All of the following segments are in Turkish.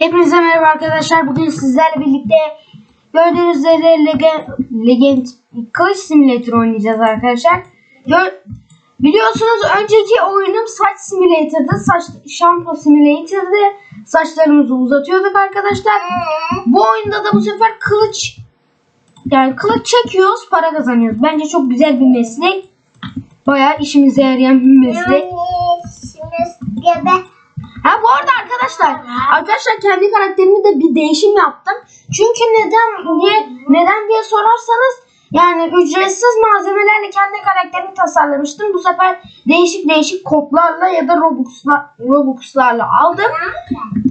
Hepinize merhaba arkadaşlar. Bugün sizlerle birlikte gördüğünüz üzere Legend, Legend Kılıç Simulator oynayacağız arkadaşlar. Biliyorsunuz önceki oyunum saç simülatörde, saç şampo simülatörde saçlarımızı uzatıyorduk arkadaşlar. Bu oyunda da bu sefer kılıç yani kılıç çekiyoruz, para kazanıyoruz. Bence çok güzel bir meslek. Bayağı işimize yarayan bir meslek. Gebe. Ha bu arada arkadaşlar, arkadaşlar kendi karakterimi de bir değişim yaptım. Çünkü neden diye neden diye sorarsanız yani ücretsiz malzemelerle kendi karakterimi tasarlamıştım. Bu sefer değişik değişik kodlarla ya da Robux'la, Robux'larla aldım.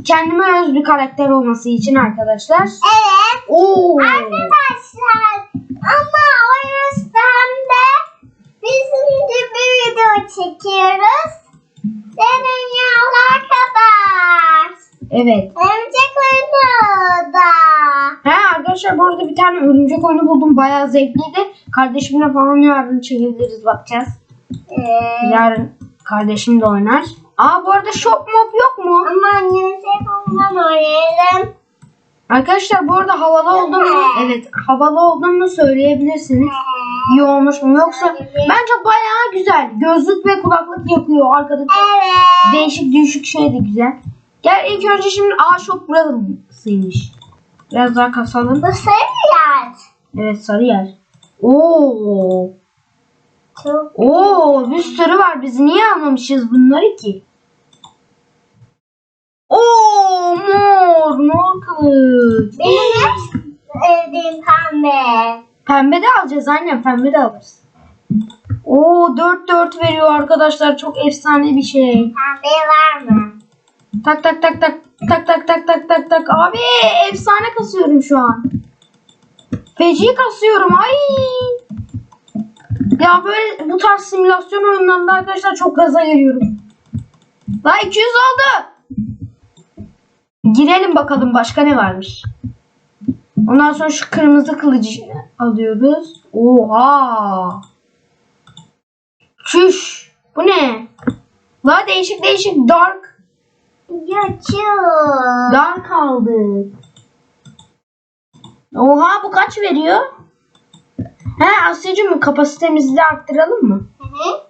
Kendime öz bir karakter olması için arkadaşlar. Evet. Oo. Arkadaşlar ama o yüzden de bizim bir video çekiyoruz. Deneyler kadar. Evet. Örümcek oyunu da. Ha arkadaşlar bu arada bir tane örümcek oyunu buldum. Bayağı zevkliydi. Kardeşimle falan yarın çekebiliriz bakacağız. Ee, Yarın kardeşim de oynar. Aa bu arada shop mob yok mu? ama annemize ondan oynayalım. Arkadaşlar bu arada havalı oldum mu? Evet havalı oldum mu söyleyebilirsiniz. İyi olmuş mu yoksa bence bayağı güzel. Gözlük ve kulaklık yapıyor arkadaki değişik değişik şey de güzel. Gel ilk önce şimdi A shop burasıymış. Biraz daha kasalım. Bu sarı yer. Evet sarı yer. Oo. Çok Oo bir sürü var. Biz niye almamışız bunları ki? Oo mor mor kılıç. Benim hep sevdiğim pembe. Pembe de alacağız aynen pembe de alırız. Oo 4 4 veriyor arkadaşlar. Çok efsane bir şey. Pembe var mı? Tak tak tak tak tak tak tak tak tak tak. Abi efsane kasıyorum şu an. Feci kasıyorum. Ay. Ya böyle bu tarz simülasyon oyunlarında arkadaşlar çok gaza geliyorum. Daha 200 oldu. Girelim bakalım başka ne varmış. Ondan sonra şu kırmızı kılıcı alıyoruz. Oha. Çüş. Bu ne? Daha değişik değişik dark Yaşıyor. Dark aldı. Oha bu kaç veriyor? He Asya'cığım kapasitemizi de arttıralım mı? Hı hı.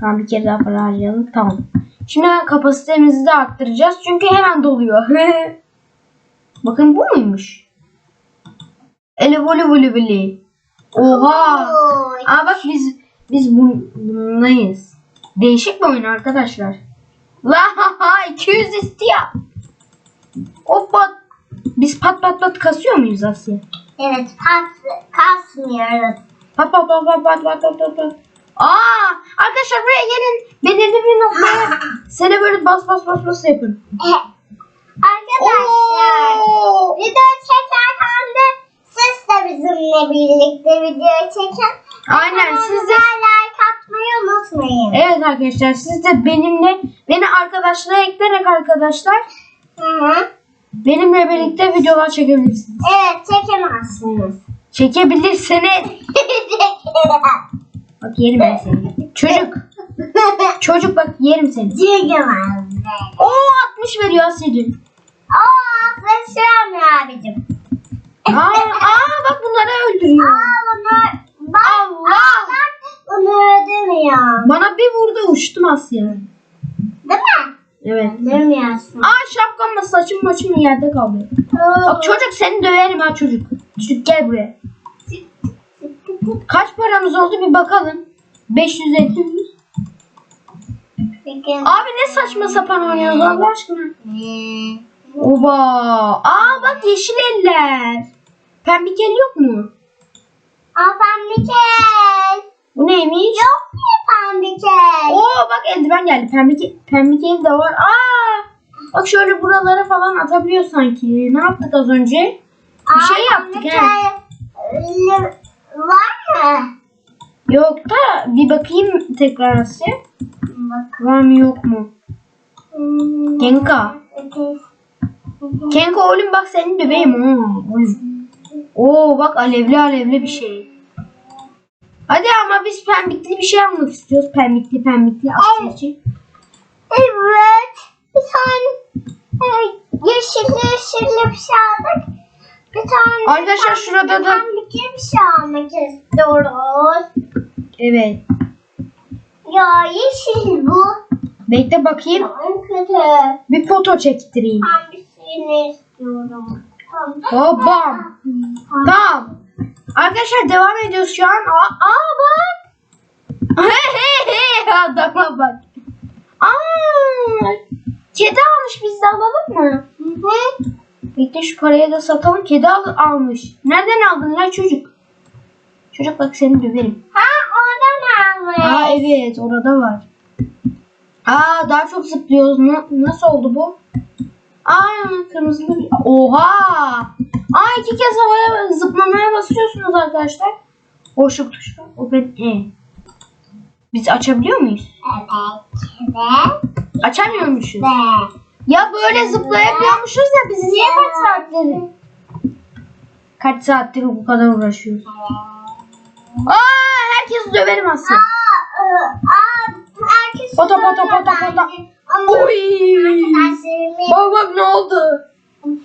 Tamam bir kere daha para harcayalım. Tamam. Şimdi kapasitemizi de arttıracağız. Çünkü hemen doluyor. Bakın bu muymuş? Ele voli voli voli. Oha. Aa bak biz biz bun, bunlayız. Değişik bir oyun arkadaşlar. La ha ha 200 istiyor. Hoppa. Biz pat pat pat kasıyor muyuz Asya? Evet pat kasmıyoruz. Pat pat pat pat pat pat pat pat. Aa arkadaşlar buraya gelin. Belirli bir noktaya seni böyle bas bas bas bas yapın. Arkadaşlar Oo. video çekerken de siz de bizimle birlikte video çekin. Aynen siz de like atmayı unutmayın. Evet arkadaşlar siz de benimle beni arkadaşlığa ekleyerek arkadaşlar Hı hı. benimle birlikte videolar çekebilirsiniz. Evet çekemezsiniz. Çekebilirsiniz. Bak yerim ben seni. Çocuk. Çocuk bak yerim seni. Çekemezsiniz. Oo 60 veriyor Asya'cığım. Aa seçiyorum ya abicim. Aa, aa bak bunları öldürüyor. Aa bunu bak. Allah! Bak bunu ödemiyor. Bana bir vurdu uçtum Asya. Değil mi? Evet. Ödemiyorsun. Aa şapkamla saçım maçım yerde kaldı. Bak çocuk seni döverim ha çocuk. Çocuk gel buraya. Kaç paramız oldu bir bakalım. 550. Peki. Abi ne saçma sapan oynuyoruz Allah aşkına. Hmm. Oba. Aa bak yeşil eller. Pembik el yok mu? Aa pembikel. Bu neymiş? Yok mu pembikel? Oo bak eldiven geldi. Pembik, pembik el de var. Aa. Bak şöyle buralara falan atabiliyor sanki. Ne yaptık az önce? Bir şey yaptık he. Var mı? Yok da bir bakayım tekrar Asya. Bak. Var mı yok mu? Hmm. Genka. Kenko oğlum bak seni döveyim. Oo, Oo bak alevli alevli bir şey. Hadi ama biz pembikli bir şey almak istiyoruz. Pembikli pembikli Asya için. Evet. Bir tane e, yeşilli şey aldık. Bir tane Arkadaşlar şurada da bir şey almak istiyoruz. evet. Ya yeşil bu. Bekle bakayım. En kötü. Bir foto çektireyim. Pembesini istiyorum. Tamam. Babam. Tamam. Arkadaşlar devam ediyoruz şu an. Aa, aa bak. Hey hey hey adama bak. Aa, kedi almış biz de alalım mı? Hı hı. Bekle şu paraya da satalım. Kedi al- almış. Nereden aldın lan çocuk? Çocuk bak seni döverim. Ha oradan almış. Aa evet orada var. Aa daha çok zıplıyoruz. Na- nasıl oldu bu? Aa kırmızılı. Oha! Aa iki kez havaya zıplamaya basıyorsunuz arkadaşlar. Boşluk tuşu. O ben E. Biz açabiliyor muyuz? Evet. Ve. Açamıyormuşuz. Ve. Ya böyle zıplayabiliyormuşuz ya biz niye kaç saattir? Kaç saattir bu kadar uğraşıyoruz? Aa herkesi döverim aslında. Aa, herkes Pota, pota, pota, pota. Oy! Bak bak ne oldu?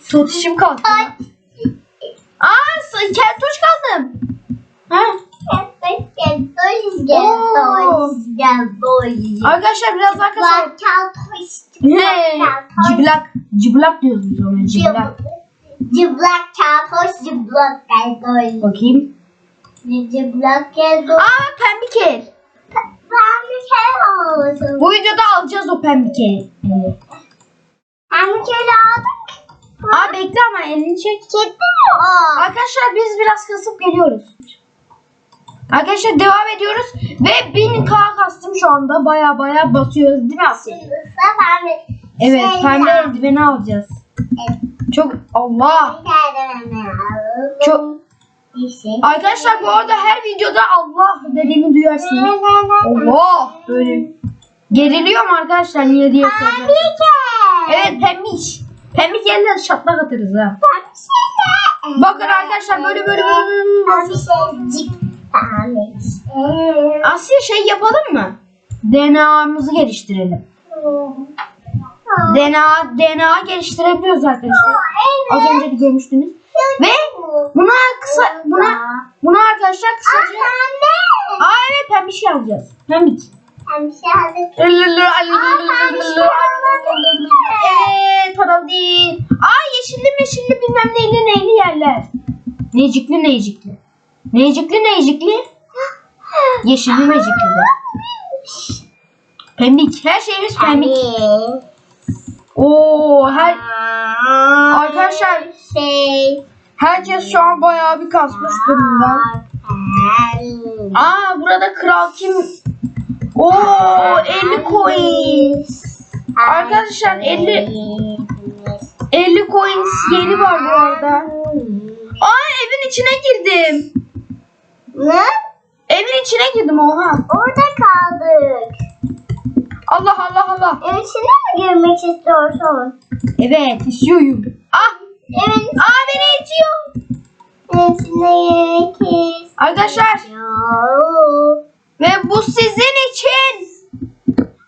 Satışım kalktı. Aa keltoş kaldım. Ha? Arkadaşlar biraz daha kasalım. Hey, Cıblak. Cıblak diyoruz biz ona cıblak. Cıblak keltoş cıblak keltoş. Bakayım. Cıblak keltoş. Aa pembike. Ben bir kere olsun. Bu videoda alacağız o pembike. Evet. Kere aldık. Aa bekle ama elini çek. Gitti mi o? Arkadaşlar biz biraz kasıp geliyoruz. Arkadaşlar devam ediyoruz ve 1000k kastım şu anda baya baya basıyoruz değil mi Asya? Evet şey pembe aldım. eldiveni alacağız. Evet. Çok Allah. Çok. Arkadaşlar bu arada her videoda Allah dediğimi duyarsınız. Allah böyle. Geriliyorum arkadaşlar niye diye soracağım. Evet pembiş. Pembiş yerleri şatlak atarız ha. Bakın arkadaşlar böyle böyle böyle böyle Asya şey yapalım mı? DNA'mızı geliştirelim. DNA DNA geliştirebiliyoruz arkadaşlar. Az önce de görmüştünüz. Ve buna kısa buna buna arkadaşlar kısaca Aa evet pembiş alacağız. Pembik. Evet paralı değil. Aa yeşilli meşilli bilmem neyli neyli yerler. Necikli necikli. Necikli necikli. Yeşilli mecikli de. Pembik. Her şeyimiz pembik. Oo her Arkadaşlar- şey herkes şu an bayağı bir kasmış durumda. Aa burada kral kim? Oo 50 coin. Arkadaşlar 50 50 coins yeni var bu arada. Aa evin içine girdim. Ne? Evin içine girdim oha. Orada kaldık. Allah Allah Allah. Evin içine mi girmek istiyorsun? Evet istiyorum. Ah Evin aa beni itiyor. içine girmek Arkadaşlar ve bu sizin için.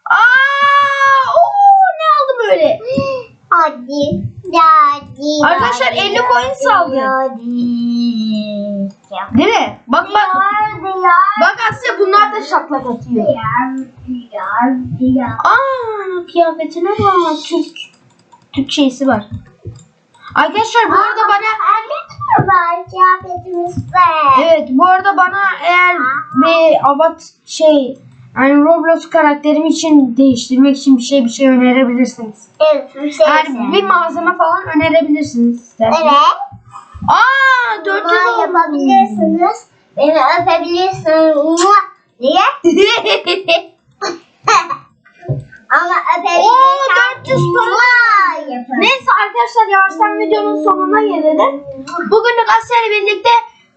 Aa oo ne aldım böyle? Hadi. Hadi. Arkadaşlar, hadi, 50 coin saldı. Hadi. Değil mi? Bak bak. Diyar, diyar, Bak Asya bunlar da şatlak atıyor. diyar, diyar, diyar. Aa kıyafetine bak. Türk. Türk şeysi var. Arkadaşlar bu arada bana Evet var bu arada bana eğer bir avat şey yani Roblox karakterim için değiştirmek için bir şey bir şey önerebilirsiniz. Evet bir şey Yani bir malzeme falan önerebilirsiniz. Evet. Aa 400 Bunu oldu. yapabilirsiniz. Beni öpebilirsiniz. Diye. Ama öpebilirsiniz. Oo, 400 Mua yapın. Neyse arkadaşlar yavaştan videonun sonuna gelelim. Bugünlük Asya ile birlikte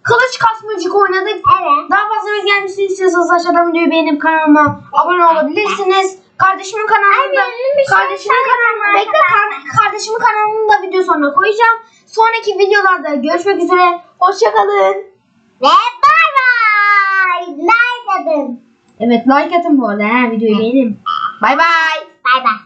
kılıç kasmacık oynadık. Evet. Daha fazla gelmesini istiyorsanız aşağıdan videoyu beğenip kanalıma abone olabilirsiniz. Kardeşimin kanalında Ay, şey kardeşimin kanalında bekle kar- kardeşimin kanalını da video sonuna koyacağım. Sonraki videolarda görüşmek üzere. Hoşçakalın. Ve bay bay. Like atın. Evet like atın bu arada he, videoyu beğenin. Bay bay. Bay bay.